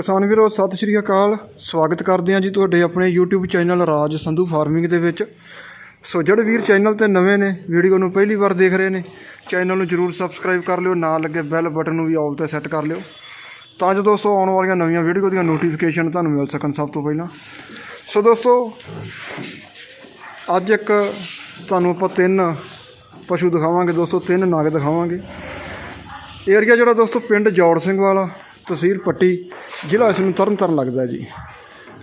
ਕਿਸਾਨ ਵੀਰੋ, ਸਤਿ ਸ਼੍ਰੀ ਅਕਾਲ। ਸਵਾਗਤ ਕਰਦੇ ਹਾਂ ਜੀ ਤੁਹਾਡੇ ਆਪਣੇ YouTube channel Raj Sandhu farming ਦੇ ਵਿੱਚ। ਸੋ ਜਿਹੜੇ ਵੀਰ ਚੈਨਲ ਤੇ ਨਵੇਂ ਨੇ, ਵੀਡੀਓ ਨੂੰ ਪਹਿਲੀ ਵਾਰ ਦੇਖ ਰਹੇ ਨੇ, ਚੈਨਲ ਨੂੰ ਜਰੂਰ ਸਬਸਕ੍ਰਾਈਬ ਕਰ ਲਿਓ, ਨਾਲ ਲੱਗੇ ਬੈਲ ਬਟਨ ਨੂੰ ਵੀ ਆਲ ਤੇ ਸੈੱਟ ਕਰ ਲਿਓ। ਤਾਂ ਜੋ ਦੋਸਤੋ, ਆਉਣ ਵਾਲੀਆਂ ਨਵੀਆਂ ਵੀਡੀਓ ਦੀਆਂ ਨੋਟੀਫਿਕੇਸ਼ਨ ਤੁਹਾਨੂੰ ਮਿਲ ਸਕਣ ਸਭ ਤੋਂ ਪਹਿਲਾਂ। ਸੋ ਦੋਸਤੋ, ਅੱਜ ਇੱਕ ਤੁਹਾਨੂੰ ਆਪਾਂ ਤਿੰਨ ਪਸ਼ੂ ਦਿਖਾਵਾਂਗੇ ਦੋਸਤੋ, ਤਿੰਨ ਨਾਗ ਦਿਖਾਵਾਂਗੇ। ਏਰੀਆ ਜਿਹੜਾ ਦੋਸਤੋ, ਪਿੰਡ ਜੋੜ ਸਿੰਘ ਵਾਲਾ। ਤਹਿਸੀਲ ਪੱਟੀ, ਜ਼ਿਲ੍ਹਾ ਇਸ ਨੂੰ ਤਰਨ ਤਰਨਤਾਰਨ ਲੱਗਦਾ ਜੀ।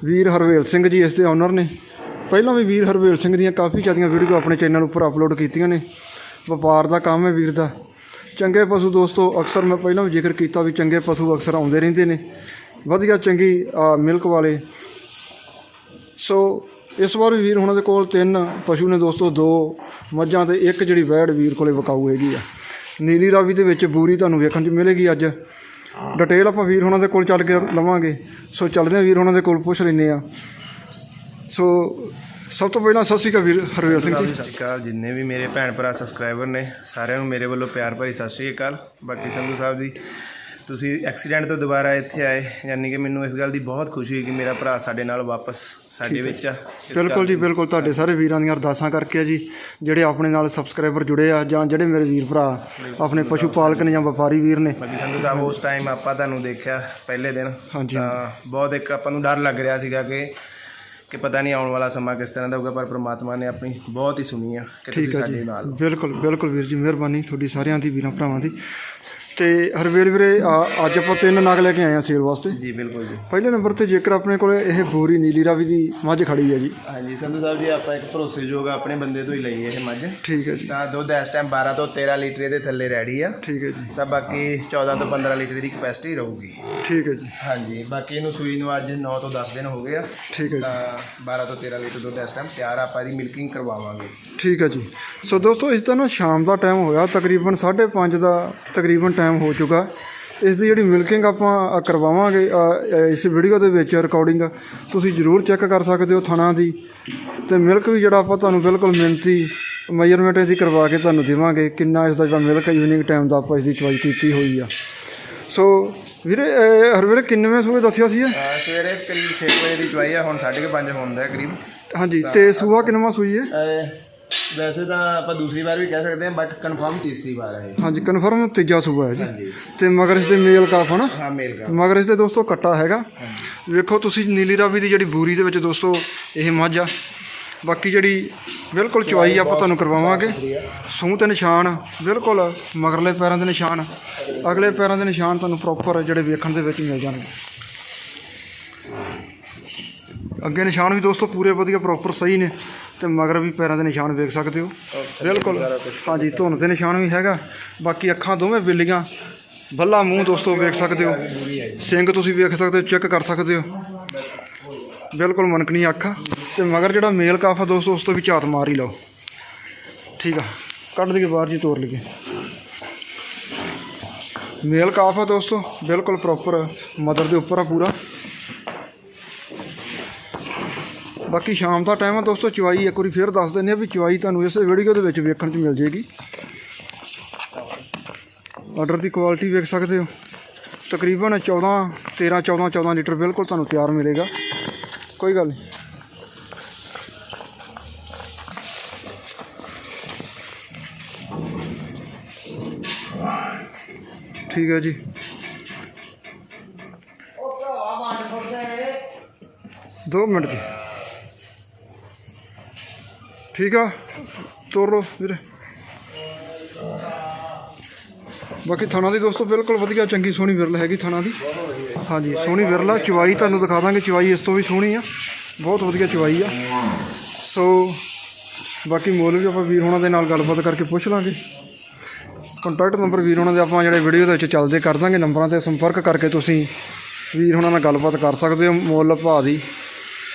ਵੀਰ ਹਰਵੇਲ ਸਿੰਘ ਜੀ ਇਸ ਦੇ ਓਨਰ ਨੇ। ਪਹਿਲਾਂ ਵੀ ਵੀਰ ਹਰਵੇਲ ਸਿੰਘ ਦੀਆਂ ਕਾਫੀ ਜ਼ਿਆਦੀਆਂ ਵੀਡੀਓ ਆਪਣੇ ਚੈਨਲ ਉੱਪਰ ਅਪਲੋਡ ਕੀਤੀਆਂ ਨੇ। ਵਪਾਰ ਦਾ ਕੰਮ ਹੈ ਵੀਰ ਦਾ। ਚੰਗੇ ਪਸ਼ੂ ਦੋਸਤੋ, ਅਕਸਰ ਮੈਂ ਪਹਿਲਾਂ ਵੀ ਜ਼ਿਕਰ ਕੀਤਾ ਵੀ ਚੰਗੇ ਪਸ਼ੂ ਅਕਸਰ ਆਉਂਦੇ ਰਹਿੰਦੇ ਨੇ। ਵਧੀਆ ਚੰਗੀ ਮਿਲਕ ਵਾਲੇ। ਸੋ ਇਸ ਵਾਰ ਵੀ ਵੀਰ ਹੁਣਾਂ ਦੇ ਕੋਲ ਤਿੰਨ ਪਸ਼ੂ ਨੇ ਦੋਸਤੋ, ਦੋ ਮੱਝਾਂ ਤੇ ਇੱਕ ਜਿਹੜੀ ਵੈੜ ਵੀਰ ਕੋਲੇ ਵਿਕਾਊ ਹੈਗੀ ਆ। ਨੀਲੀ ਰਾਵੀ ਦੇ ਵਿੱਚ ਬੂਰੀ ਤੁਹਾਨੂੰ ਵੇਖਣ 'ਚ ਮਿਲੇਗੀ ਅੱਜ। ਡਿਟੇਲ ਆਪਾਂ ਵੀਰ ਹੁਣਾਂ ਦੇ ਕੋਲ ਚੱਲ ਕੇ ਲਵਾਂਗੇ। ਸੋ ਚੱਲਦੇ ਹਾਂ ਵੀਰ ਹੁਣਾਂ ਦੇ ਕੋਲ, ਪੁੱਛ ਲੈਂਦੇ ਆ ਸੋ ਸਭ ਤੋਂ ਪਹਿਲਾਂ ਸਤਿ ਸ਼੍ਰੀ ਅਕਾਲ ਵੀਰ ਹਰਵੀਰ ਸਿੰਘ ਜੀ। ਸਤਿ ਸ਼੍ਰੀ ਅਕਾਲ, ਜਿੰਨੇ ਵੀ ਮੇਰੇ ਭੈਣ ਭਰਾ ਸਬਸਕ੍ਰਾਈਬਰ ਨੇ, ਸਾਰਿਆਂ ਨੂੰ ਮੇਰੇ ਵੱਲੋਂ ਪਿਆਰ ਭਰੀ ਸਤਿ ਸ਼੍ਰੀ ਅਕਾਲ। ਬਾਕੀ ਸੰਧੂ ਸਾਹਿਬ ਜੀ ਤੁਸੀਂ ਐਕਸੀਡੈਂਟ ਤੋਂ ਦੁਬਾਰਾ ਇੱਥੇ ਆਏ ਯਾਨੀ ਕਿ ਮੈਨੂੰ ਇਸ ਗੱਲ ਦੀ ਬਹੁਤ ਖੁਸ਼ੀ ਹੋਈ ਕਿ ਮੇਰਾ ਭਰਾ ਸਾਡੇ ਨਾਲ ਵਾਪਸ ਸਾਡੇ ਵਿੱਚ ਆ। ਇਸ ਬਿਲਕੁਲ ਜੀ ਬਿਲਕੁਲ ਤੁਹਾਡੇ ਸਾਰੇ ਵੀਰਾਂ ਦੀਆਂ ਅਰਦਾਸਾਂ ਕਰਕੇ ਆ ਜੀ ਜਿਹੜੇ ਆਪਣੇ ਨਾਲ ਸਬਸਕ੍ਰਾਈਬਰ ਜੁੜੇ ਆ ਜਾਂ ਜਿਹੜੇ ਮੇਰੇ ਵੀਰ ਭਰਾ ਆਪਣੇ ਪਸ਼ੂ ਪਾਲਕ ਨੇ ਜਾਂ ਵਪਾਰੀ ਵੀਰ ਨੇ। ਬਾਕੀ ਸੰਧੂ ਸਾਹਿਬ ਉਸ ਟਾਈਮ ਆਪਾਂ ਤੁਹਾਨੂੰ ਦੇਖਿਆ ਪਹਿਲੇ ਦਿਨ ਹਾਂਜੀ। ਤਾਂ ਬਹੁਤ ਇੱਕ ਆਪਾਂ ਨੂੰ ਡਰ ਲੱਗ ਰਿਹਾ ਸੀਗਾ ਕਿ ਕਿ ਪਤਾ ਨਹੀਂ ਆਉਣ ਵਾਲਾ ਸਮਾਂ ਕਿਸ ਤਰ੍ਹਾਂ ਦਾ ਹੋਊਗਾ ਪਰ ਪ੍ਰਮਾਤਮਾ ਨੇ ਆਪਣੀ ਬਹੁਤ ਹੀ ਸੁਣੀ ਆ ਕਿ ਤੁਸੀਂ ਠੀਕ ਹੈ ਸਾਡੇ ਜੀ। ਨਾਲ ਬਿਲਕੁਲ ਬਿਲਕੁਲ ਵੀਰ ਜੀ ਮਿਹਰਬਾਨੀ ਤੁਹਾਡੀ ਸਾਰਿਆਂ ਦੀ ਵੀਰਾਂ ਭਰਾਵਾਂ ਦੀ। ਤੇ ਹਰਵੇਲ ਵੀਰੇ ਆ- ਅੱਜ ਆਪਾਂ ਤਿੰਨ ਨਗ ਲੈ ਕੇ ਆਏ ਆ ਸੇਲ ਵਾਸਤੇ। ਜੀ ਬਿਲਕੁਲ ਜੀ। ਪਹਿਲੇ ਨੰਬਰ ਤੇ ਜੇਕਰ ਆਪਣੇ ਕੋਲੇ ਇਹ ਬੋਰੀ ਨੀਲੀ ਰਾਵੀ ਦੀ ਮੱਝ ਖੜੀ ਹੈ ਜੀ। ਹਾਂਜੀ ਸੰਧੂ ਸਾਹਿਬ ਜੀ ਆਪਾਂ ਇੱਕ ਭਰੋਸੇਯੋਗ ਆਪਣੇ ਬੰਦੇ ਤੋਂ ਹੀ ਲਈ ਇਹ ਮੱਝ। ਠੀਕ ਹੈ ਜੀ। ਤਾਂ ਦੁੱਧ ਇਸ ਟਾਈਮ 12 ਤੋਂ 13 ਲੀਟਰ ਇਹਦੇ ਥੱਲੇ ਰੈਡੀ ਆ। ਠੀਕ ਹੈ ਜੀ। ਤਾਂ ਬਾਕੀ 14 ਤੋਂ 15 ਲੀਟਰ ਦੀ ਕਪੈਸਿਟੀ ਰਹੂਗੀ। ਠੀਕ ਹੈ ਜੀ। ਹਾਂਜੀ ਬਾਕੀ ਇਹਨੂੰ ਸੂਈ ਨੂੰ ਅੱਜ 9 ਤੋਂ 10 ਦਿਨ ਹੋ ਗਏ ਆ। ਠੀਕ ਹੈ ਜੀ। ਤਾਂ 12 ਤੋਂ 13 ਲੀਟਰ ਦੁੱਧ ਇਸ ਟਾਈਮ ਤਿਆਰ ਆ, ਆਪਾਂ ਇਹਦੀ ਮਿਲਕਿੰਗ ਕਰਵਾਵਾਂਗੇ। ਠੀਕ ਹੈ ਜੀ। ਸੋ ਦੋਸਤੋ ਇਸ ਦਾ ਨਾ ਸ਼ਾਮ ਦਾ ਟਾਈਮ ਹੋਇਆ ਤਕਰੀਬਨ 5:30 ਦਾ ਤਕਰੀਬਨ ਟਾਈਮ ਹੋ ਚੁੱਕਾ। ਇਸ ਦੀ ਜਿਹੜੀ ਮਿਲਕਿੰਗ ਆਪਾਂ ਕਰਵਾਵਾਂਗੇ ਇਸ ਵੀਡੀਓ ਦੇ ਵਿੱਚ ਰਿਕਾਰਡਿੰਗ ਤੁਸੀਂ ਜ਼ਰੂਰ ਚੈੱਕ ਕਰ ਸਕਦੇ ਹੋ ਥਣਾ ਦੀ। ਤੇ ਮਿਲਕ ਵੀ ਜਿਹੜਾ ਆਪਾਂ ਤੁਹਾਨੂੰ ਬਿਲਕੁਲ ਮਿਹਨਤੀ ਮੈਜ਼ਰਮੈਂਟ ਇਹਦੀ ਕਰਵਾ ਕੇ ਤੁਹਾਨੂੰ ਦੇਵਾਂਗੇ। ਕਿੰਨਾ ਇਸ ਦਾ ਜਿਹੜਾ ਮਿਲਕ ਇਵਨਿੰਗ ਟਾਈਮ ਦਾ ਆਪਾਂ ਇਸ ਦੀ ਚੁਆਈ ਕੀਤੀ ਹੋਈ ਆ। ਸੋ ਵੀਰੇ ਹਰਵੀਰ ਕਿੰਨਵੇਂ ਸੂਏ ਦੱਸਿਆ ਸੀ ਸਵੇਰੇ ਕਰੀਬ 6 ਵਜੇ ਦੀ ਚੁਆਈ ਆ ਹੁਣ 5:30 ਹੁੰਦਾ ਹੈ ਕਰੀਬ। ਹਾਂਜੀ ਤੇ ਸੂਆ ਕਿੰਨਵਾਂ ਸੂਈ ਹੈ? ਵੈਸੇ ਤਾਂ ਆਪਾਂ ਦੂਸਰੀ ਵਾਰ ਵੀ ਕਹਿ ਸਕਦੇ ਹਾਂ ਬਟ ਕਨਫਰਮ ਤੀਸਰੀ ਵਾਰ ਹੈ ਇਹ। ਹਾਂਜੀ ਕਨਫਰਮ ਤੀਜਾ ਸੂਆ ਹੈ ਜੀ। ਹਾਂਜੀ। ਤੇ ਮਗਰ ਇਸ ਦੇ ਮੇਲ ਕਾਫ ਹਨਾ ਹਾਂ ਮੇਲ ਕਰ ਮਗਰ ਇਸ ਦੇ ਦੋਸਤੋ ਕੱਟਾ ਹੈਗਾ। ਵੇਖੋ ਤੁਸੀਂ ਨੀਲੀ ਰਾਵੀ ਦੀ ਜਿਹੜੀ ਬੂਰੀ ਦੇ ਵਿੱਚ ਦੋਸਤੋ ਇਹ ਮੱਝ ਆ। ਬਾਕੀ ਜਿਹੜੀ ਬਿਲਕੁਲ ਚੁਆਈ ਆਪਾਂ ਤੁਹਾਨੂੰ ਕਰਵਾਵਾਂਗੇ। ਸੂਹ ਤੇ ਨਿਸ਼ਾਨ ਬਿਲਕੁਲ ਮਗਰਲੇ ਪੈਰਾਂ ਦੇ ਨਿਸ਼ਾਨ। ਅਗਲੇ ਪੈਰਾਂ ਦੇ ਨਿਸ਼ਾਨ ਤੁਹਾਨੂੰ ਪ੍ਰੋਪਰ ਜਿਹੜੇ ਵੇਖਣ ਦੇ ਵਿੱਚ ਮਿਲ ਜਾਣਗੇ। ਅੱਗੇ ਨਿਸ਼ਾਨ ਵੀ ਦੋਸਤੋ ਪੂਰੇ ਵਧੀਆ ਪ੍ਰੋਪਰ ਸਹੀ ਨੇ। ਤੇ ਮਗਰ ਵੀ ਪੈਰਾਂ ਦੇ ਨਿਸ਼ਾਨ ਵੇਖ ਸਕਦੇ ਹੋ। ਬਿਲਕੁਲ। ਹਾਂਜੀ, ਧੁੰਨ ਦੇ ਨਿਸ਼ਾਨ ਵੀ ਹੈਗਾ। ਬਾਕੀ ਅੱਖਾਂ ਦੋਵੇਂ ਬਿੱਲੀਆਂ। ਬੱਲਾ ਮੂੰਹ ਦੋਸਤੋ ਵੇਖ ਸਕਦੇ ਹੋ। ਸਿੰਘ ਤੁਸੀਂ ਵੇਖ ਸਕਦੇ ਹੋ, ਚੈੱਕ ਕਰ ਸਕਦੇ ਹੋ। ਬਿਲਕੁਲ ਮਨਕਣੀ ਅੱਖ। ਆ ਤੇ ਮਗਰ ਜਿਹੜਾ ਮੇਲ ਕਾਫ ਆ ਦੋਸਤੋ, ਉਸ ਤੋਂ ਵੀ ਝਾਤ ਮਾਰ ਹੀ ਲਓ। ਠੀਕ ਆ। ਕੱਢ ਦਈਏ ਬਾਹਰ ਜੀ ਤੋੜ ਲਈਏ। ਮੇਲ ਕਾਫ ਆ ਦੋਸਤੋ, ਬਿਲਕੁਲ ਪ੍ਰੋਪਰ ਮਦਰ ਦੇ ਉੱਪਰ ਆ ਪੂਰਾ। ਬਾਕੀ ਸ਼ਾਮ ਦਾ ਟਾਈਮ ਆ ਦੋਸਤੋ, ਚਵਾਈ ਇੱਕ ਵਾਰੀ ਫੇਰ ਦੱਸ ਦਿੰਦੇ ਆ ਵੀ ਚਵਾਈ ਤੁਹਾਨੂੰ ਇਸ ਵੀਡੀਓ ਦੇ ਵਿੱਚ ਵੇਖਣ 'ਚ ਮਿਲ ਜੇਗੀ। ਆਰਡਰ ਦੀ ਕੁਆਲਿਟੀ ਵੇਖ ਸਕਦੇ ਹੋ। ਤਕਰੀਬਨ 14 13 14 14 ਲੀਟਰ ਬਿਲਕੁਲ ਤੁਹਾਨੂੰ ਤਿਆਰ ਮਿਲੇਗਾ। ਕੋਈ ਗੱਲ ਨਹੀਂ। ਠੀਕ ਹੈ ਜੀ। ਦੋ ਮਿੰਟ ਜੀ। ਠੀਕ ਆ ਤੋਰ ਲਓ ਵੀਰੇ। ਬਾਕੀ ਥਾਣਾ ਦੀ ਦੋਸਤੋ ਬਿਲਕੁਲ ਵਧੀਆ, ਚੰਗੀ ਸੋਹਣੀ ਵਿਰਲ ਹੈਗੀ ਥਾਣਾ ਦੀ। ਹਾਂਜੀ, ਸੋਹਣੀ ਵਿਰਲ ਆ। ਚਵਾਈ ਤੁਹਾਨੂੰ ਦਿਖਾ ਦਾਂਗੇ ਚਵਾਈ ਇਸ ਤੋਂ ਵੀ ਸੋਹਣੀ ਆ। ਬਹੁਤ ਵਧੀਆ ਚਵਾਈ ਆ। ਸੋ, ਬਾਕੀ ਮੁੱਲ ਵੀ ਆਪਾਂ ਵੀਰ ਹੋਣਾ ਦੇ ਨਾਲ ਗੱਲਬਾਤ ਕਰਕੇ ਪੁੱਛ ਲਾਂਗੇ। ਕੰਟੈਕਟ ਨੰਬਰ ਵੀਰ ਹੋਣਾ ਦੇ ਆਪਾਂ ਜਿਹੜੇ ਵੀਡੀਓ ਦੇ ਵਿੱਚ ਚੱਲਦੇ ਕਰ ਦਾਂਗੇ। ਨੰਬਰਾਂ ਤੇ ਸੰਪਰਕ ਕਰਕੇ ਤੁਸੀਂ ਵੀਰ ਹੋਣਾ ਨਾਲ ਗੱਲਬਾਤ ਕਰ ਸਕਦੇ ਹੋ, ਮੁੱਲ ਭਾਅ ਦੀ।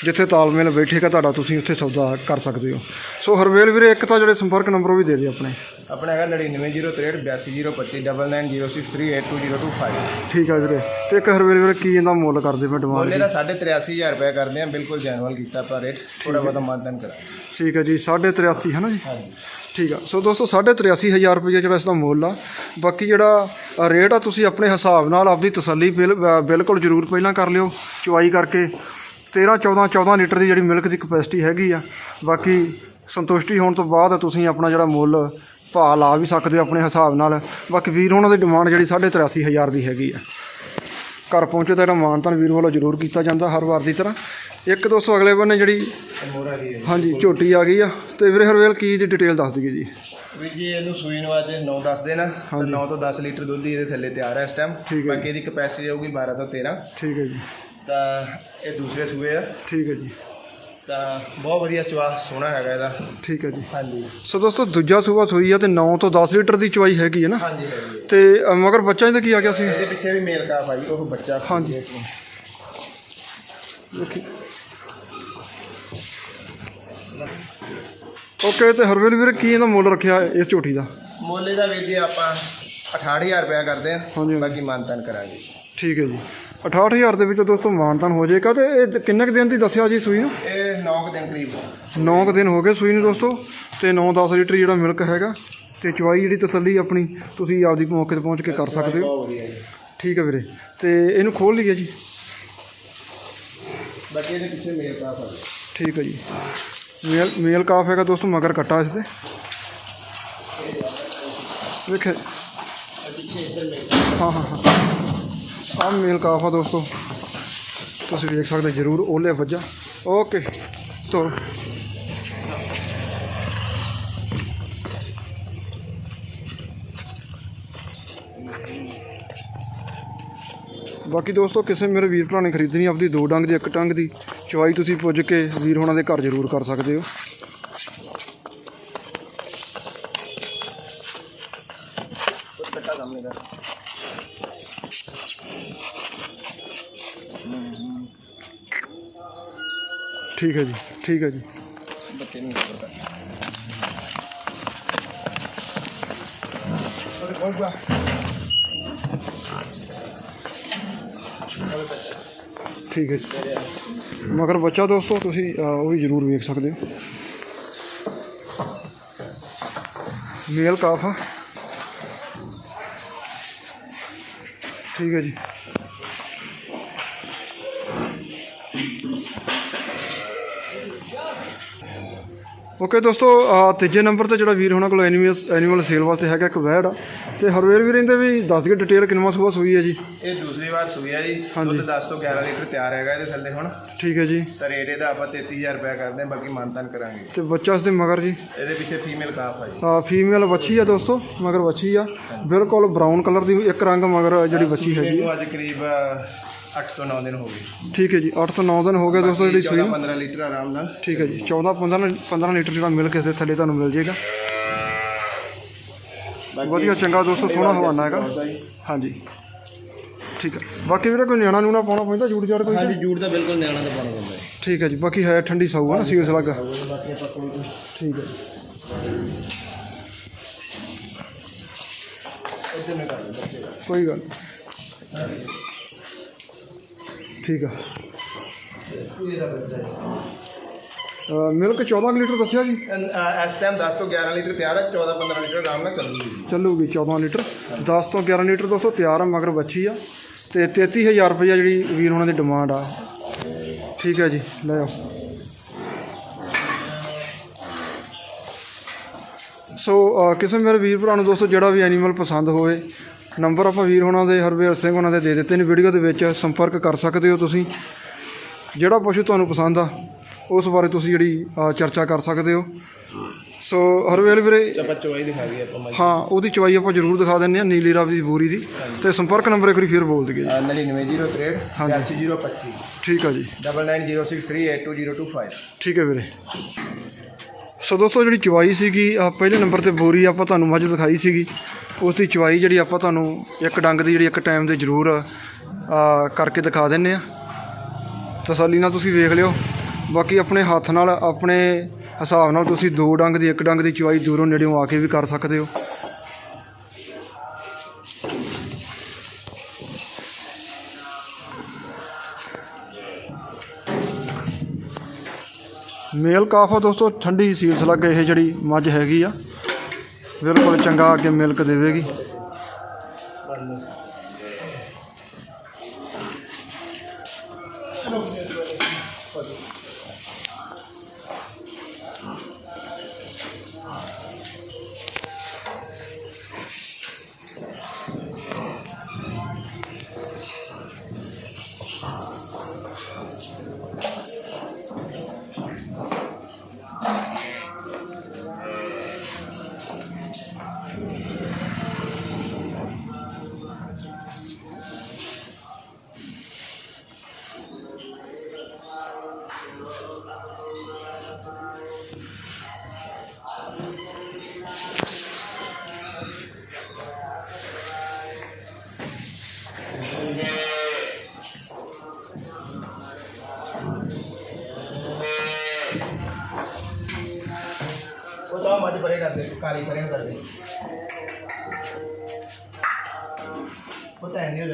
ਜਿੱਥੇ ਤਾਲਮੇਲ ਬੈਠੇਗਾ ਤੁਹਾਡਾ ਤੁਸੀਂ ਉੱਥੇ ਸੌਦਾ ਕਰ ਸਕਦੇ ਹੋ। ਸੋ ਹਰਵੇਲ ਵੀਰੇ ਇੱਕ ਤਾਂ ਜਿਹੜੇ ਸੰਪਰਕ ਨੰਬਰ ਉਹ ਵੀ ਦੇ ਦੇ ਆਪਣੇ। ਆਪਣਾ ਹੈਗਾ 9903825025 ਠੀਕ ਆ ਵੀਰੇ। ਤੇ ਇੱਕ ਹਰਵੇਲ ਵੀਰੇ ਕੀ ਇਹਦਾ ਮੁੱਲ ਕਰਦੇ ਮੈਂ ਡਿਮਾਂਡ ਬੋਲੇ ਦਾ 83000 ਰੁਪਏ ਕਰਦੇ ਆ ਬਿਲਕੁਲ ਜੈਨੂਅਲ ਕੀਤਾ ਆਪਾਂ ਰੇਟ ਥੋੜਾ ਬਹੁਤਾ ਮਾਨਤਨ ਕਰਾ ਠੀਕ ਹੈ ਜੀ 83.5 ਹੈ ਨਾ ਜੀ? ਹਾਂਜੀ। ਠੀਕ ਆ। ਸੋ ਦੋਸਤੋ 83000 ਰੁਪਏ ਜਿਹੜਾ ਇਸ ਦਾ ਮੁੱਲ ਆ। ਬਾਕੀ ਜਿਹੜਾ ਅ, ਰੇਟ ਆ ਤੁਸੀਂ ਆਪਣੇ ਹਿਸਾਬ ਨਾਲ ਆਪਦੀ ਤਸੱਲੀ ਬਿਲ- ਅ, ਬਿਲਕੁਲ ਜ਼ਰੂਰ ਪਹਿਲਾਂ ਕਰ ਲਿਓ ਚੁਆਈ ਕਰਕੇ। 13 14 14 ਲੀਟਰ ਦੀ ਜਿਹੜੀ ਮਿਲਕ ਦੀ ਕਪੈਸਿਟੀ ਹੈਗੀ ਆ। ਬਾਕੀ ਸੰਤੁਸ਼ਟੀ ਹੋਣ ਤੋਂ ਬਾਅਦ ਤੁਸੀਂ ਆਪਣਾ ਜਿਹੜਾ ਮੁੱਲ ਭਾਅ ਲਾ ਵੀ ਸਕਦੇ ਹੋ ਆਪਣੇ ਹਿਸਾਬ ਨਾਲ। ਬਾਕੀ ਵੀਰ ਉਹਨਾਂ ਦੀ ਡਿਮਾਂਡ ਜਿਹੜੀ 83000 ਦੀ ਹੈਗੀ ਆ। ਘਰ ਪਹੁੰਚੇ ਤਾਂ ਜਿਹੜਾ ਮਾਨਤਾਨ ਵੀਰ ਵੱਲੋਂ ਜ਼ਰੂਰ ਕੀਤਾ ਜਾਂਦਾ ਹਰ ਵਾਰ ਦੀ ਤਰ੍ਹਾਂ। ਇੱਕ ਦੋਸਤੋ ਅਗਲੇ ਬੰਨੇ ਜਿਹੜੀ ਦੀ। ਹਾਂਜੀ ਝੋਟੀ ਆ ਗਈ ਆ। ਤੇ ਵੀਰੇ ਹਰਵੇਲ ਕੀ ਦੀ ਡਿਟੇਲ ਦੱਸ ਦਈਏ ਜੀ? ਵੀ ਜੀ ਇਹਨੂੰ ਸੂਈ ਨੂੰ ਅੱਜ 9-10 ਦਿਨ 9 ਤੋਂ 10 ਲੀਟਰ ਦੁੱਧ ਇਹਦੇ ਥੱਲੇ ਤਿਆਰ ਹੈ ਇਸ ਟਾਈਮ ਬਾਕੀ ਇਹਦੀ ਕਪੈਸਿਟੀ ਰਹੂਗੀ 12 ਤੋਂ 13 ਠੀਕ ਹੈ ਜੀ। ਤਾਂ ਇਹ ਦੂਸਰੇ ਸੂਏ ਆ। ਠੀਕ ਹੈ ਜੀ। ਤਾਂ ਬਹੁਤ ਵਧੀਆ ਚਵਾ ਸੋਹਣਾ ਹੈਗਾ ਇਹਦਾ। ਠੀਕ ਹੈ ਜੀ। ਹਾਂਜੀ। ਸੋ ਦੋਸਤੋ ਦੂਜਾ ਸੂਬਾ ਸੂਈ ਆ ਤੇ 9 ਤੋਂ 10 ਲੀਟਰ ਦੀ ਚਵਾਈ ਹੈਗੀ ਹੈ ਨਾ? ਹਾਂਜੀ ਹੈਗੀ ਹੈ। ਤੇ ਅ, ਮਗਰ ਬੱਚਾ ਇਹਦਾ ਕੀ ਆ ਗਿਆ ਸੀ? ਇਹਦੇ ਪਿੱਛੇ ਵੀ ਮੇਲ ਕਾਫ ਆ ਜੀ ਉਹ ਬੱਚਾ ਹਾਂਜੀ। ਓਕੇ। ਤੇ ਹਰਵੇਲ ਵੀਰ ਕੀ ਇਹਦਾ ਮੁੱਲ ਰੱਖਿਆ ਇਸ ਝੋਟੀ ਦਾ? ਮੋਲੇ ਦਾ ਵੀਰ ਜੀ ਆਪਾਂ 68000 ਰੁਪਇਆ ਕਰਦੇ ਹਾਂਜੀ। ਆ ਬਾਕੀ ਮਾਨਤਨ ਕਰਾਂਗੇ। ਠੀਕ ਹੈ ਜੀ। 68000 ਦੇ ਵਿੱਚੋਂ ਦੋਸਤੋ ਮਾਨਤਾਨ ਹੋ ਜਾਏਗਾ ਤੇ ਇਹ ਕਿੰਨੇ ਕੁ ਦਿਨ ਦੀ ਦੱਸਿਆ ਜੀ ਸੂਈ ਨੂੰ? ਇਹ 9 ਦਿਨ ਕਰੀਬ। 9 ਕੁ ਦਿਨ ਹੋ ਗਏ ਸੂਈ ਨੂੰ ਦੋਸਤੋ ਤੇ 9-10 ਲੀਟਰ ਜਿਹੜਾ ਮਿਲਕ ਹੈਗਾ ਤੇ ਚਵਾਈ ਜਿਹੜੀ ਤਸੱਲੀ ਆਪਣੀ ਤੁਸੀਂ ਆਪਦੀ ਮੌਕੇ ਤੇ ਪਹੁੰਚ ਕੇ ਕਰ ਸਕਦੇ ਹੋ। ਠੀਕ ਹੈ ਵੀਰੇ ਤੇ ਇਹਨੂੰ ਖੋਲ ਲਈਏ ਜੀ। ਬਾਕੀ ਇਹਦੇ ਪਿੱਛੇ ਮੇਲ ਕਾਫ ਆ। ਠੀਕ ਹੈ ਜੀ। ਮੇਲ ਮੇਲ ਕਾਫ ਹੈਗਾ ਦੋਸਤੋ ਮਗਰ ਕੱਟਾ ਇਸ ਦੇ ਵੇਖੇ ਹਾਂ ਹਾਂ ਹਾਂ। ਆਹ ਮੇਲ ਕਾਫ ਆ ਦੋਸਤੋ। ਤੁਸੀਂ ਵੇਖ ਸਕਦੇ ਜਰੂਰ ਓਲੇ ਵੱਜਾ। ਓਕੇ ਤੋ ਬਾਕੀ ਦੋਸਤੋ, ਕਿਸੇ ਮੇਰੇ ਵੀਰ ਭਰਾ ਨੇ ਖਰੀਦਣੀ ਆਪਦੀ ਦੋ ਡੰਗ ਦੀ, ਇੱਕ ਟੰਗ ਦੀ। ਚਵਾਈ ਤੁਸੀਂ ਪੁੱਜ ਕੇ ਵੀਰ ਹੋਣਾ ਦੇ ਘਰ ਜ਼ਰੂਰ ਕਰ ਸਕਦੇ ਹੋ। ਕੱਟਾ ਸਾਹਮਣੇ ਦਾ ਠੀਕ ਹੈ ਜੀ, ਠੀਕ ਹੈ ਜੀ। ਬੱਚੇ ਨੂੰ ਨਹੀਂ ਪਤਾ ਉਹਦੇ ਕੋਲ ਬਾ ਠੀਕ ਹੈ ਜੀ। ਮਗਰ ਬੱਚਾ ਦੋਸਤੋ, ਤੁਸੀਂ ਉਹ ਵੀ ਜ਼ਰੂਰ ਵੇਖ ਸਕਦੇ ਹੋ। ਮੇਲ ਕਾਫ। ਆ ਠੀਕ ਹੈ ਜੀ। ਓਕੇ ਦੋਸਤੋ ਤੀਜੇ ਨੰਬਰ ਤੇ ਜਿਹੜਾ ਵੀਰ ਹੋਣਾ ਕੋਲ ਐਨੀਮਲ ਐਨੀਮਲ ਸੇਲ ਵਾਸਤੇ ਹੈਗਾ ਇੱਕ ਵੈੜ ਤੇ ਹਰਵੇਲ ਵੀਰ ਇਹਦੇ ਵੀ ਦੱਸ ਦਈਏ ਡਿਟੇਲ ਕਿੰਨਵਾਂ ਸੂਆ ਸੂਈ ਹੈ ਜੀ। ਇਹ ਦੂਸਰੀ ਵਾਰ ਸੂਈ ਆ ਜੀ। ਦੁੱਧ 10 ਤੋਂ 11 ਲੀਟਰ ਤਿਆਰ ਹੈਗਾ ਇਹਦੇ ਥੱਲੇ ਹੁਣ। ਠੀਕ ਹੈ ਜੀ। ਤਾਂ ਰੇਟ ਇਹਦਾ ਆਪਾਂ 33000 ਰੁਪਇਆ ਕਰਦੇ ਹਾਂ ਬਾਕੀ ਮਾਨਤਨ ਕਰਾਂਗੇ। ਤੇ ਬੱਚਾ ਇਸ ਦੇ ਮਗਰ ਜੀ? ਇਹਦੇ ਪਿੱਛੇ ਫੀਮੇਲ ਕਾਫ ਆ ਜੀ। ਆ ਫੀਮੇਲ ਵੱਛੀ ਆ ਦੋਸਤੋ ਮਗਰ ਵੱਛੀ ਆ। ਬਿਲਕੁਲ ਬਰਾਊਨ ਕਲਰ ਦੀ ਇੱਕ ਰੰਗ ਮਗਰ ਜਿਹੜੀ ਵੱਛੀ ਹੈਗੀ ਅੱਜ ਕਰੀਬ 8 ਤੋਂ 9 ਦਿਨ ਹੋ ਗਏ। ਠੀਕ ਹੈ ਜੀ 8 ਤੋਂ 9 ਦਿਨ ਹੋ ਗਏ ਦੋਸਤੋ ਜਿਹੜੀ ਸੂਈ ਨੂੰ 15 ਲੀਟਰ ਆਰਾਮ ਨਾਲ। ਠੀਕ ਹੈ ਜੀ 14 15 15 ਲੀਟਰ ਜਿਹੜਾ ਮਿਲਕ ਇਸ ਦੇ ਥੱਲੇ ਤੁਹਾਨੂੰ ਮਿਲ ਜਾਏਗਾ। ਵਧੀਆ ਚੰਗਾ ਦੋਸਤੋ ਸੋਹਣਾ ਹਵਾਨਾ ਹੈਗਾ। ਹਾਂਜੀ। ਠੀਕ ਹੈ। ਬਾਕੀ ਵੀਰੇ ਕੋਈ ਨਿਆਣਾ ਨੂਣਾ ਪਾਉਣਾ ਪੈਂਦਾ ਜੂੜ ਜਾੜ ਕੋਈ ਹਾਂਜੀ ਜੂੜ ਦਾ ਬਿਲਕੁਲ ਨਿਆਣਾ ਦਾ ਪਾਣਾ ਪੈਂਦਾ ਹੈ। ਠੀਕ ਹੈ ਜੀ ਬਾਕੀ ਹੈ ਠੰਡੀ ਸਾਊ ਆ ਨਾ ਸੀਰਸ ਲੱਗ ਠੀਕ ਹੈ ਕੋਈ ਗੱਲ ਨਹੀਂ। ਠੀਕ ਆ। ਅ, ਮਿਲਕ 14 ਕੁ ਲੀਟਰ ਦੱਸਿਆ ਜੀ? ਇਸ ਟਾਈਮ 10 ਤੋਂ 11 ਲੀਟਰ ਤਿਆਰ ਹੈ 14 15 ਲੀਟਰ ਆਰਾਮ ਨਾਲ ਚੱਲੂਗੀ। ਚੱਲੂਗੀ 14 ਲੀਟਰ। 10 ਤੋਂ 11 ਲੀਟਰ ਦੋਸਤੋ ਤਿਆਰ ਆ ਮਗਰ ਬੱਚੀ ਆ। ਤੇ 33000 ਰੁਪਈਆ ਜਿਹੜੀ ਵੀਰ ਉਹਨਾਂ ਦੀ ਡਿਮਾਂਡ ਆ। ਠੀਕ ਹੈ ਜੀ ਲੈ ਆਓ। ਸੋ ਅ, ਕਿਸੇ ਮੇਰੇ ਵੀਰ ਭਰਾ ਨੂੰ ਦੋਸਤੋ ਜਿਹੜਾ ਵੀ ਐਨੀਮਲ ਪਸੰਦ ਹੋਵੇ ਨੰਬਰ ਆਪਾਂ ਵੀਰ ਉਹਨਾਂ ਦੇ ਹਰਵੇਲ ਸਿੰਘ ਉਹਨਾਂ ਦੇ ਦੇ ਦਿੱਤੇ ਨੇ ਵੀਡੀਓ ਦੇ ਵਿੱਚ ਸੰਪਰਕ ਕਰ ਸਕਦੇ ਹੋ ਤੁਸੀਂ। ਜਿਹੜਾ ਪਸ਼ੂ ਤੁਹਾਨੂੰ ਪਸੰਦ ਆ ਉਸ ਬਾਰੇ ਤੁਸੀਂ ਜਿਹੜੀ ਚਰਚਾ ਕਰ ਸਕਦੇ ਹੋ। ਸੋ ਹਰਵੇਲ ਵੀਰੇ ਆਪਾਂ ਚਵਾਈ ਦਿਖਾ ਦਈਏ ਆਪਾਂ ਹਾਂ ਉਹਦੀ ਚਵਾਈ ਆਪਾਂ ਜ਼ਰੂਰ ਦਿਖਾ ਦਿੰਦੇ ਹਾਂ ਨੀਲੀ ਰਾਵੀ ਦੀ ਬੂਰੀ ਦੀ। ਤੇ ਸੰਪਰਕ ਨੰਬਰ ਇੱਕ ਵਾਰੀ ਫਿਰ ਬੋਲ ਦਈਏ ਜੀ। 9903 88025 ਠੀਕ ਆ ਜੀ। 9906382025 ਠੀਕ ਹੈ ਵੀਰੇ। ਸੋ ਦੋਸਤੋ, ਜਿਹੜੀ ਚਵਾਈ ਸੀਗੀ ਆ ਪਹਿਲੇ ਨੰਬਰ ਤੇ ਬੋਰੀ ਆਪਾਂ ਤੁਹਾਨੂੰ ਮੱਝ ਦਿਖਾਈ ਸੀਗੀ। ਉਸ ਦੀ ਚਵਾਈ ਜਿਹੜੀ ਆਪਾਂ ਤੁਹਾਨੂੰ ਇੱਕ ਡੰਗ ਦੀ, ਜਿਹੜੀ ਇੱਕ ਟਾਈਮ ਦੇ ਜ਼ਰੂਰ ਕਰਕੇ ਦਿਖਾ ਦਿੰਨੇ ਆ। ਤਸੱਲੀ ਨਾਲ ਤੁਸੀਂ ਵੇਖ ਲਿਓ। ਬਾਕੀ ਆਪਣੇ ਹੱਥ ਨਾਲ, ਆਪਣੇ ਹਿਸਾਬ ਨਾਲ ਤੁਸੀਂ ਦੋ ਡੰਗ ਦੀ, ਇੱਕ ਡੰਗ ਦੀ ਚਵਾਈ ਦੂਰੋਂ ਨੇੜਿਓਂ ਆ ਕੇ ਵੀ ਕਰ ਸਕਦੇ ਹੋ। ਮੇਲ ਕਾਫ ਆ ਦੋਸਤੋ, ਠੰਡੀ ਸੀਲਸ ਲੱਗ ਇਹ ਜਿਹੜੀ ਮੱਝ ਹੈਗੀ ਆ। ਬਿਲਕੁਲ ਚੰਗਾ ਅੱਗੇ ਮਿਲਕ ਦੇਵੇਗੀ। ਪਰੇ ਕਰ ਦੇ। ਕਾਲੀ ਪਰੇ ਕਰ ਦੇ ਉਹ ਤਾਂ ਐਂਡੀ ਹੋ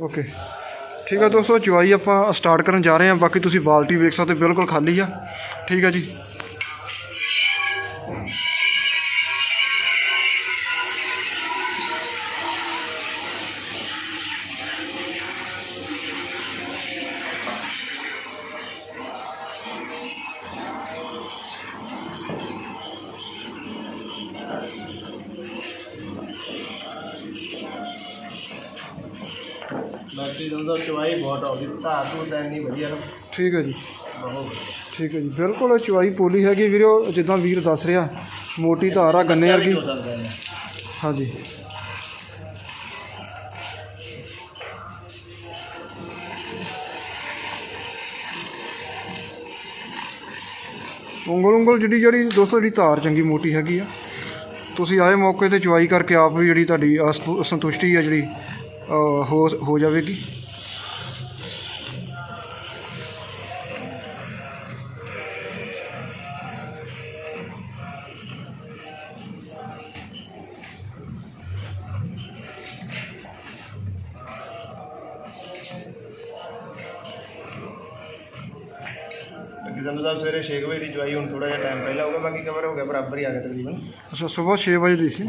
ਓਕੇ ਠੀਕ ਆ ਦੋਸਤੋ ਚਵਾਈ ਆਪਾਂ ਸਟਾਰਟ ਕਰਨ ਜਾ ਰਹੇ ਹਾਂ। ਬਾਕੀ ਤੁਸੀਂ ਬਾਲਟੀ ਵੇਖ ਸਕਦੇ ਹੋ, ਬਿਲਕੁਲ ਖਾਲੀ ਆ। ਠੀਕ ਆ ਜੀ। ਬਹੁਤ ਹੋ ਗਈ ਧਾਰ ਤੋਂ ਤਾਂ ਇੰਨੀ ਵਧੀਆ ਨਾ। ਠੀਕ ਹੈ ਜੀ। ਬਹੁਤ ਵਧੀਆ ਠੀਕ ਹੈ ਜੀ। ਬਿਲਕੁਲ ਚਵਾਈ ਪੋਲੀ ਹੈਗੀ ਵੀਰੋ ਜਿੱਦਾਂ ਵੀਰ ਦੱਸ ਰਿਹਾ ਮੋਟੀ ਧਾਰ ਆ ਗੰਨੇ ਵਰਗੀ। ਹੋ ਸਕਦਾ ਹੈ ਹਾਂਜੀ। ਉਂਗਲ ਉਂਗਲ ਜਿਹੜੀ ਜਿਹੜੀ ਦੋਸਤੋ ਜਿਹੜੀ ਧਾਰ ਚੰਗੀ ਮੋਟੀ ਹੈਗੀ ਆ। ਤੁਸੀਂ ਆਏ ਮੌਕੇ ਤੇ ਚੁਆਈ ਕਰਕੇ ਆਪ ਵੀ ਜਿਹੜੀ ਤੁਹਾਡੀ ਸੰਤੁਸ਼ਟੀ ਆ ਜਿਹੜੀ ਹੋ ਹੋ ਜਾਵੇਗੀ। ਬਾਕੀ ਸਾਹਿਬ ਸਵੇਰੇ 6 ਵਜੇ ਦੀ ਜਵਾਈ, ਹੁਣ ਥੋੜਾ ਜਿਹਾ ਟਾਈਮ ਪਹਿਲਾਂ ਹੋਊਗਾ ਬਾਕੀ ਕਵਰ ਹੋ ਗਿਆ ਬਰਾਬਰ ਹੀ ਆ ਗਿਆ ਤਕਰੀਬਨ। ਅੱਛਾ, ਸਵੇਰ 6 ਵਜੇ ਦੀ ਸੀ।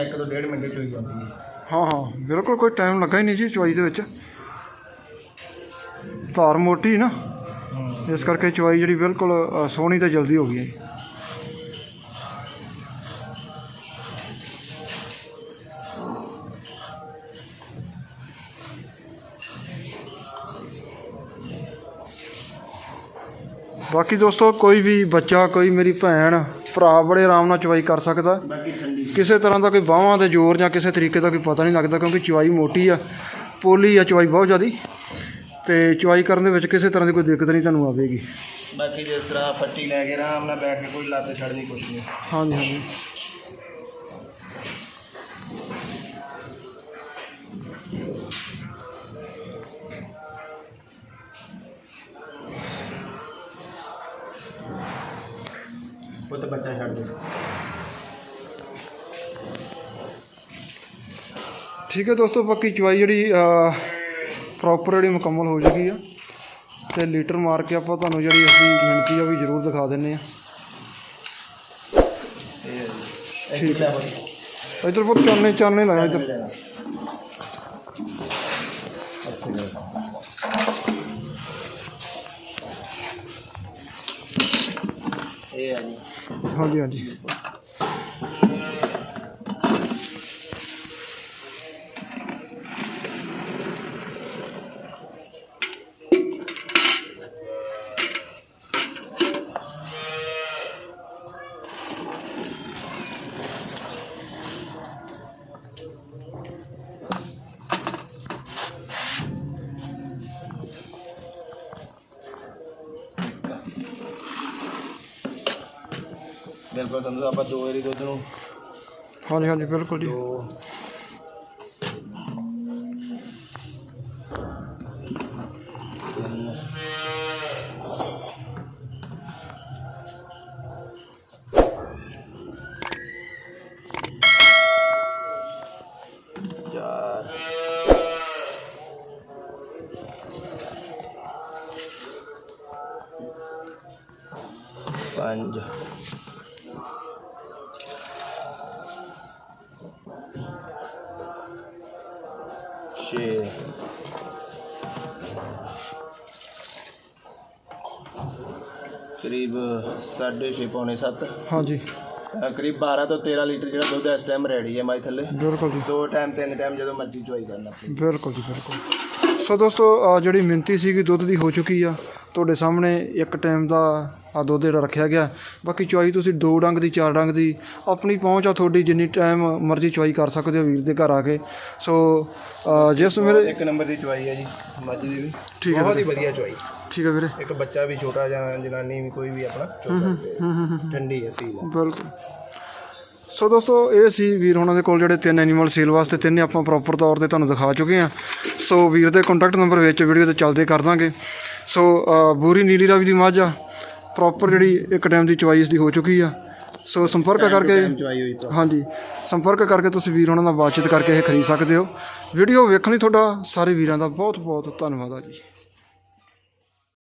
ਨਾਲ 1 ਤੋਂ 1.5 ਮਿੰਟ ਚ ਹੋਈ ਜਾਂਦੀ ਹੈ। ਹਾਂ ਹਾਂ ਬਿਲਕੁਲ ਕੋਈ ਟਾਈਮ ਲੱਗਾ ਹੀ ਨਹੀਂ ਜੀ ਚੁਆਈ ਦੇ ਵਿੱਚ। ਧਾਰ ਮੋਟੀ ਨਾ ਇਸ ਕਰਕੇ ਚੁਆਈ ਜਿਹੜੀ ਬਿਲਕੁਲ ਅ, ਸੋਹਣੀ ਤੇ ਜਲਦੀ ਹੋ ਗਈ ਹੈ ਜੀ। ਬਾਕੀ ਦੋਸਤੋ ਕੋਈ ਵੀ ਬੱਚਾ ਕੋਈ ਮੇਰੀ ਭੈਣ ਭਰਾ ਬੜੇ ਆਰਾਮ ਨਾਲ ਚੁਆਈ ਕਰ ਸਕਦਾ। ਕਿਸੇ ਤਰ੍ਹਾਂ ਦਾ ਕੋਈ ਬਾਹਾਂ ਦੇ ਜ਼ੋਰ ਜਾਂ ਕਿਸੇ ਤਰੀਕੇ ਦਾ ਕੋਈ ਪਤਾ ਨਹੀਂ ਲੱਗਦਾ ਕਿਉਂਕਿ ਚੁਆਈ ਮੋਟੀ ਆ ਪੋਲੀ ਆ ਚੁਆਈ ਬਹੁਤ ਜ਼ਿਆਦੀ। ਤੇ ਚੁਆਈ ਕਰਨ ਦੇ ਵਿੱਚ ਕਿਸੇ ਤਰ੍ਹਾਂ ਦੀ ਕੋਈ ਦਿੱਕਤ ਨਹੀਂ ਤੁਹਾਨੂੰ ਆਵੇਗੀ। ਬਾਕੀ ਜਿਸ ਤਰ੍ਹਾਂ ਫੱਟੀ ਲੈ ਕੇ ਆਰਾਮ ਨਾਲ ਬੈਠ ਕੇ ਕੋਈ ਲੱਤ ਛੱਡਣੀ ਕੁਛ ਨਹੀਂ। ਹਾਂਜੀ ਹਾਂਜੀ। ਉਹ ਤਾਂ ਬੱਚਾ ਛੱਡ ਦੇ। ਠੀਕ ਹੈ ਦੋਸਤੋ ਬਾਕੀ ਚੁਆਈ ਜਿਹੜੀ ਪ੍ਰੋਪਰ ਜਿਹੜੀ ਮੁਕੰਮਲ ਹੋ ਚੁੱਕੀ ਆ। ਤੇ ਲੀਟਰ ਮਾਰ ਕੇ ਆਪਾਂ ਤੁਹਾਨੂੰ ਜਿਹੜੀ ਅਸੀਂ ਗਿਣਤੀ ਆ ਉਹ ਵੀ ਜ਼ਰੂਰ ਦਿਖਾ ਦਿੰਨੇ ਆ। ਇਹ ਇੱਕ ਲੈਵਲ ਇੱਧਰ ਬਹੁਤ ਚਾਨਣੇ ਚਾਨਣੇ ਲਾਇਆ ਇੱਧਰ। ਇਹ ਹੈ ਜੀ। ਹਾਂਜੀ ਹਾਂਜੀ। ਸੰਧੂ ਸਾਹਿਬ ਆਪਾਂ ਦੋ ਵਾਰੀ ਦੁੱਧ ਨੂੰ ਹਾਂਜੀ ਹਾਂਜੀ ਬਿਲਕੁਲ ਜੀ। ਦੋ ਕਰੀਬ 6.5 ਪੌਣੇ 7 ਹਾਂਜੀ। ਕਰੀਬ 12 ਤੋਂ 13 ਲੀਟਰ ਜਿਹੜਾ ਦੁੱਧ ਇਸ ਟਾਈਮ ਰੈਡੀ ਹੈ ਮਾਈ ਥੱਲੇ। ਬਿਲਕੁਲ ਜੀ। ਦੋ ਟਾਈਮ ਤਿੰਨ ਟਾਈਮ ਜਦੋਂ ਮਰਜ਼ੀ ਚੁਆਈ ਕਰਨਾ ਬਿਲਕੁਲ ਜੀ ਬਿਲਕੁਲ। ਸੋ ਦੋਸਤੋ ਜਿਹੜੀ ਮਿੰਤੀ ਸੀਗੀ ਦੁੱਧ ਦੀ ਹੋ ਚੁੱਕੀ ਆ। ਤੁਹਾਡੇ ਸਾਹਮਣੇ ਇੱਕ ਟਾਈਮ ਦਾ ਆ ਦੁੱਧ ਜਿਹੜਾ ਰੱਖਿਆ ਗਿਆ। ਬਾਕੀ ਚੁਆਈ ਤੁਸੀਂ ਦੋ ਡੰਗ ਦੀ ਚਾਰ ਡੰਗ ਦੀ ਆਪਣੀ ਪਹੁੰਚ ਆ ਤੁਹਾਡੀ ਜਿੰਨੀ ਟਾਈਮ ਮਰਜ਼ੀ ਚੁਆਈ ਕਰ ਸਕਦੇ ਹੋ ਵੀਰ ਦੇ ਘਰ ਆ ਕੇ। ਸੋ ਜਿਸ ਮੇਰੇ ਇੱਕ ਨੰਬਰ ਦੀ ਚੁਆਈ ਹੈ ਜੀ ਮੱਝ ਦੀ ਵੀ। ਠੀਕ ਹੈ ਬਹੁਤ ਹੀ ਵਧੀਆ ਚੁਆਈ। ਠੀਕ ਹੈ ਵੀਰੇ। ਇੱਕ ਬੱਚਾ ਵੀ ਛੋਟਾ ਜਾਂ ਜਨਾਨੀ ਵੀ ਕੋਈ ਵੀ ਆਪਣਾ ਚੋ ਸਕਦੇ ਆ। ਠੰਡੀ ਹੈ ਸੀਲ ਬਿਲਕੁਲ। ਸੋ ਦੋਸਤੋ ਇਹ ਸੀ ਵੀਰ ਉਹਨਾਂ ਦੇ ਕੋਲ ਜਿਹੜੇ ਤਿੰਨ ਐਨੀਮਲ ਸੇਲ ਵਾਸਤੇ ਤਿੰਨੇ ਆਪਾਂ ਪ੍ਰੋਪਰ ਤੌਰ ਤੇ ਤੁਹਾਨੂੰ ਦਿਖਾ ਚੁੱਕੇ ਹਾਂ। ਸੋ ਵੀਰ ਦੇ ਕੰਟੈਕਟ ਨੰਬਰ ਵਿੱਚ ਵੀਡੀਓ ਤੇ ਚੱਲਦੇ ਕਰ ਦਾਂਗੇ। ਸੋ ਬੂਰੀ ਨੀਲੀ ਰਾਵੀ ਦੀ ਮੱਝ ਆ ਪ੍ਰੋਪਰ ਜਿਹੜੀ ਇੱਕ ਟਾਈਮ ਦੀ ਚੁਆਈ ਇਸ ਦੀ ਹੋ ਚੁੱਕੀ ਆ। ਸੋ ਸੰਪਰਕ ਕਰਕੇ ਹਾਂਜੀ ਸੰਪਰਕ ਕਰਕੇ ਤੁਸੀਂ ਵੀਰ ਉਹਨਾਂ ਨਾਲ ਬਾਤਚੀਤ ਕਰਕੇ ਇਹ ਖਰੀਦ ਸਕਦੇ ਹੋ। ਵੀਡੀਓ ਵੇਖਣ ਲਈ ਤੁਹਾਡਾ ਸਾਰੇ ਵੀਰਾਂ ਦਾ ਬਹੁਤ ਬਹੁਤ ਧੰਨਵਾਦ ਆ ਜੀ।